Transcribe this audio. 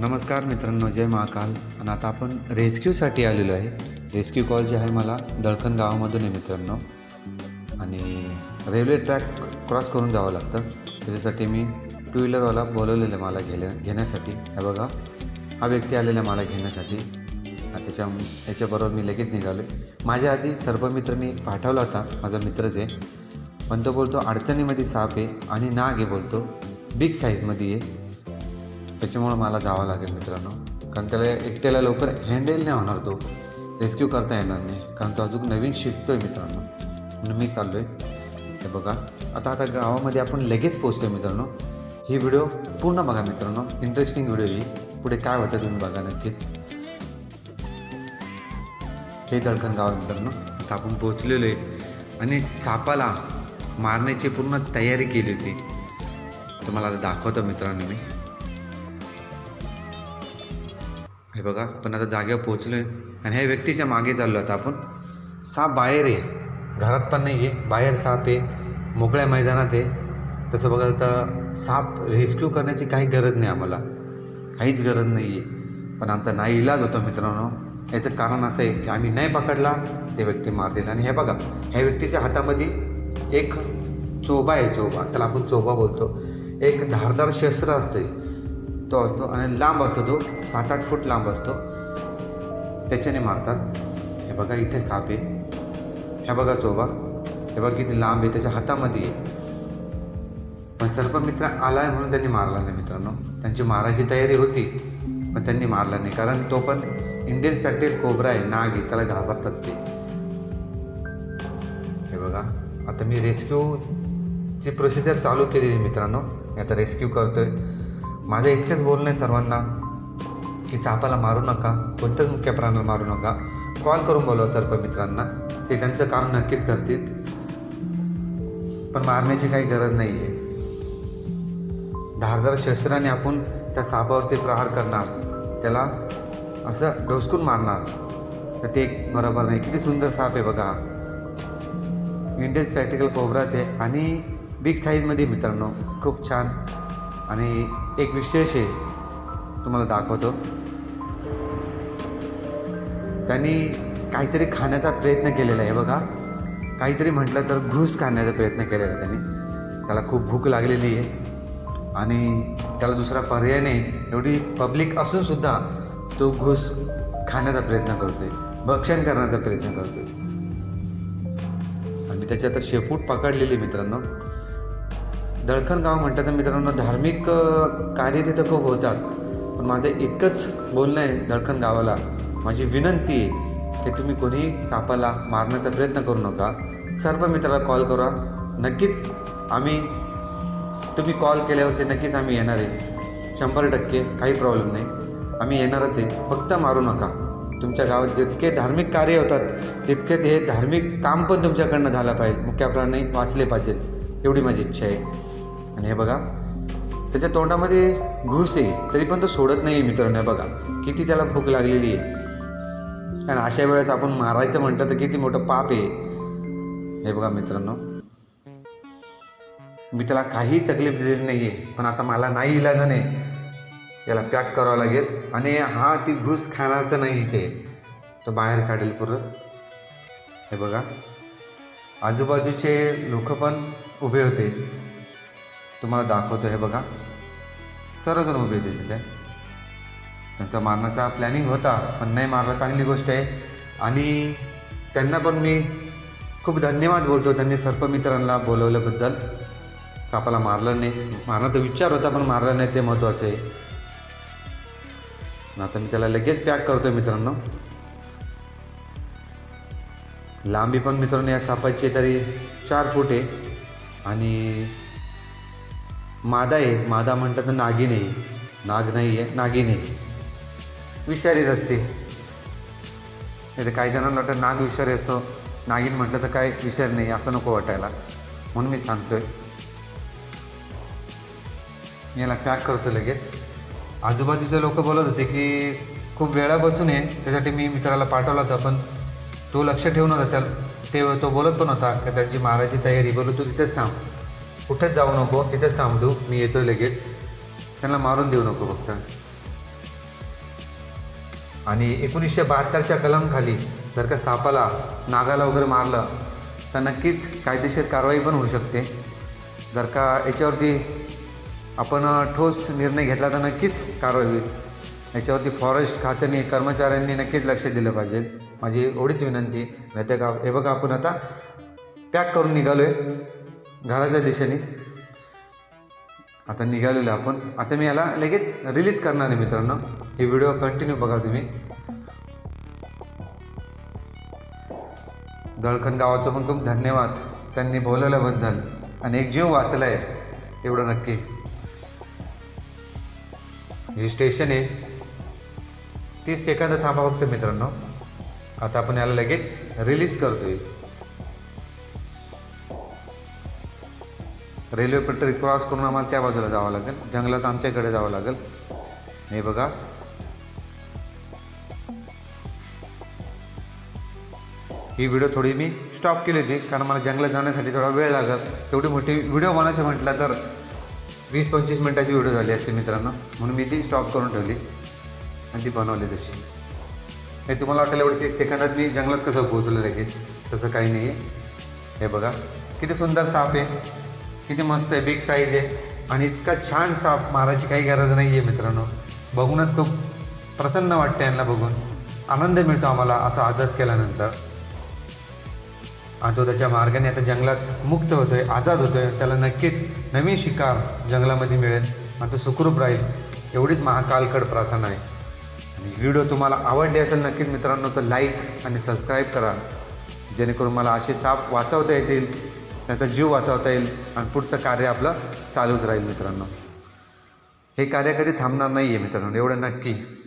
नमस्कार मित्रांनो जय महाकाल. आणि आता आपण रेस्क्यूसाठी आलेलो आहे. रेस्क्यू कॉल जे आहे मला दळखन गावामधून आहे मित्रांनो. आणि रेल्वे ट्रॅक क्रॉस करून जावं लागतं. त्याच्यासाठी मी टू व्हीलरवाला बोलवलेलं आहे मला घेल्या घेण्यासाठी. हे बघा हा व्यक्ती आलेला आहे मला घेण्यासाठी. त्याच्या याच्याबरोबर मी लगेच निघालो माझ्या आधी सर्पमित्र मी एक पाठवला होता माझा मित्रच आहे पण तो बोलतो अडचणीमध्ये साप आहे आणि नाग आहे बोलतो. बिग साईजमध्ये आहे. त्याच्यामुळं मला जावं लागेल मित्रांनो. कारण त्याला एकट्याला लवकर हँडल नाही होणार तो. रेस्क्यू करता येणार नाही. कारण तो अजून नवीन शिकतो आहे मित्रांनो. म्हणून मी चाललो आहे हे बघा. आता आता गावामध्ये आपण लगेच पोचतो आहे मित्रांनो. ही व्हिडिओ पूर्ण बघा मित्रांनो. इंटरेस्टिंग व्हिडिओ ही. पुढे काय होतं तुम्ही बघा नक्कीच. हे दळकण गाव मित्रांनो. आता आपण पोचलेलो आहे. आणि सापाला मारण्याची पूर्ण तयारी केली होती. तुम्हाला आता दाखवतो मित्रांनो मी. हे बघा पण आता जागेवर पोचलो आहे आणि ह्या व्यक्तीच्या मागे चाललो आता आपण. साप बाहेर आहे. घरात पण नाही आहे बाहेर साप आहे. मोकळ्या मैदानात आहे. तसं बघाल तर साप रेस्क्यू करण्याची काही गरज नाही आम्हाला. काहीच गरज नाही आहे पण आमचा नाही इलाज होतो मित्रांनो. याचं कारण असं आहे की आम्ही नाही पकडला ते व्यक्ती मारतील. आणि हे बघा ह्या व्यक्तीच्या हातामध्ये एक चोबा आहे चोबा. त्याला आपण चोबा बोलतो. एक धारदार शस्त्र असते तो असतो आणि लांब असतो तो सात आठ फूट लांब असतो. त्याच्याने मारतात. हे बघा इथे साप आहे. हे बघा चोबा. हे बघा किती लांब आहे. त्याच्या हातामध्ये आहे. पण सर्पमित्र आला आहे म्हणून त्यांनी मारला नाही मित्रांनो. त्यांची मारायची तयारी होती पण त्यांनी मारला नाही. कारण तो पण इंडियन स्पॅक्टेड कोबरा आहे नाग आहे. त्याला घाबरतात ते. हे बघा आता मी रेस्क्यूची प्रोसिजर चालू केलेली मित्रांनो. मी आता रेस्क्यू करतोय. माझं इतकंच बोलणं आहे सर्वांना की सापाला मारू नका कोणत्याच मुख्य प्राण्याला मारू नका. कॉल करून बोलवा सर्पमित्रांना ते त्यांचं काम नक्कीच करतील. पण मारण्याची काही गरज नाही आहे धारदार शस्त्राने आपण त्या सापावरती प्रहार करणार. त्याला असं डोसकून मारणार. तर ते एक बरोबर नाही. किती सुंदर साप आहे बघा. इंडियन स्पॅक्टिकल कोबराच आहे आणि बिग साईजमध्ये मित्रांनो खूप छान. आणि एक विशेष आहे तुम्हाला दाखवतो. त्यांनी काहीतरी खाण्याचा प्रयत्न केलेला आहे बघा. काहीतरी म्हटलं तर घूस खाण्याचा प्रयत्न केलेला आहे त्यांनी. त्याला खूप भूक लागलेली आहे. आणि त्याला दुसरा पर्याय नाही. एवढी पब्लिक असूनसुद्धा तो घूस खाण्याचा प्रयत्न करतोय. भक्षण करण्याचा प्रयत्न करतोय. आणि त्याची आता शेपूट पकडलेली आहे मित्रांनो. दळखण गाव म्हटलं तर मित्रांनो धार्मिक कार्य तिथं खूप होतात. पण माझं इतकंच बोलणं आहे दळखण गावाला. माझी विनंती आहे की तुम्ही कोणी सापाला मारण्याचा प्रयत्न करू नका. सर्व मित्राला कॉल करा. नक्कीच आम्ही तुम्ही कॉल केल्यावरती नक्कीच आम्ही येणार आहे. शंभर टक्के काही प्रॉब्लेम नाही. आम्ही येणारच आहे. फक्त मारू नका. तुमच्या गावात जितके धार्मिक कार्य होतात तितके ते धार्मिक काम पण तुमच्याकडनं झालं पाहिजे. मुख्याप्राणी वाचले पाहिजे. एवढी माझी इच्छा आहे. आणि हे बघा त्याच्या तोंडामध्ये घुस आहे तरी पण तो सोडत नाही आहे मित्रांनो हे बघा. किती त्याला भूक लागलेली आहे. आणि अशा वेळेस आपण मारायचं म्हटलं तर किती मोठं पाप आहे. हे बघा मित्रांनो. मी त्याला काही तकलीफ दिलेली नाही आहे पण आता मला नाही इलाज नाही याला पॅक करावं लागेल. आणि हा ती घुस खाणार तर नाहीच आहे. तो बाहेर काढेल पुरं हे बघा. आजूबाजूचे लोक पण उभे होते. तुम्हाला दाखवतो हे बघा. सर्वजण उभे होते तिथे त्यांचा मारण्याचा प्लॅनिंग होता पण नाही मारला. चांगली गोष्ट आहे. आणि त्यांना पण मी खूप धन्यवाद बोलतो त्यांनी सर्पमित्रांना बोलवल्याबद्दल. सापाला मारलं नाही. मारण्याचा विचार होता पण मारलं नाही ते महत्त्वाचं आहे. आता मी त्याला लगेच पॅक करतो मित्रांनो. लांबी पण मित्रांनो या सापाची तरी चार फूट आहे. आणि मादा आहे मादा म्हटलं तर नागिन आहे. नाग नाही आहे नागिन आहे. विषारीच असते. नाही तर काही जणांना वाटतं नाग विषारी असतो. नागिन म्हटलं तर काय विषारी नाही असं नको वाटायला. म्हणून मी सांगतोय. मी याला पॅक करतो लगेच. आजूबाजूचे लोक बोलत होते की खूप वेळा बसून आहे त्यासाठी मी मित्राला पाठवला होता पण तो लक्ष ठेवून होता. त्या ते तो बोलत पण होता का त्याची मारायची तयारी बोलू तू तिथेच थांब. कुठेच जाऊ नको तिथेच थांब तू मी येतो लगेच. त्यांना मारून देऊ नको फक्त. आणि एकोणीसशे बहात्तरच्या कलमखाली जर का सापाला नागाला वगैरे मारलं तर नक्कीच कायदेशीर कारवाई पण होऊ शकते. जर का याच्यावरती आपण ठोस निर्णय घेतला तर नक्कीच कारवाई होईल. याच्यावरती फॉरेस्ट खात्याने कर्मचाऱ्यांनी नक्कीच लक्ष दिलं पाहिजे. माझी एवढीच विनंती. नाही तर का हे बघा आपण आता पॅक करून निघालो आहे घराच्या दिशेने. आता निघालेलो आपण. आता मी याला लगेच रिलीज करणार आहे मित्रांनो. हे व्हिडिओ कंटिन्यू बघा तुम्ही. दळखण गावाचं पण खूप धन्यवाद. त्यांनी बोलवल्याबद्दल आणि एक जीव वाचला आहे एवढं नक्की. हे स्टेशन आहे. तीस सेकंद थांबा फक्त मित्रांनो. आता आपण याला लगेच रिलीज करतोय. रेल्वे पट्टी क्रॉस करून आम्हाला त्या बाजूला जावं लागेल. जंगलात आमच्याकडे जावं लागेल. हे बघा. ही व्हिडिओ थोडी मी स्टॉप केली होती कारण मला जंगलात जाण्यासाठी थोडा वेळ लागेल. तेवढी मोठी व्हिडिओ बनायचं म्हटलं तर वीस पंचवीस मिनटाची व्हिडिओ झाली असते मित्रांनो. म्हणून मी ती स्टॉप करून ठेवली. आणि ती बनवली तशी. हे तुम्हाला वाटेल एवढी तीस सेकंदात मी जंगलात कसं पोहोचलो लगेच? तसं काही नाही आहे हे बघा. किती सुंदर साप आहे. किती मस्त आहे बिग साईज आहे. आणि इतका छान साप मारायची काही गरज नाही आहे मित्रांनो. बघूनच खूप प्रसन्न वाटते यांना बघून. आनंद मिळतो आम्हाला असा आझाद केल्यानंतर. आणि तो त्याच्या मार्गाने आता जंगलात मुक्त होतो आहे आझाद होतो आहे त्याला नक्कीच नवीन शिकार जंगलामध्ये मिळेल. आणि तो सुखरूप राहील एवढीच महाकालकड प्रार्थना आहे. आणि व्हिडिओ तुम्हाला आवडली असेल नक्कीच मित्रांनो तर लाईक आणि सबस्क्राईब करा. जेणेकरून मला असे साप वाचवता येतील त्याचा जीव वाचवता येईल आणि पुढचं कार्य आपलं चालूच राहील मित्रांनो. हे कार्य कधी थांबणार नाही आहे मित्रांनो. एवढं नक्की.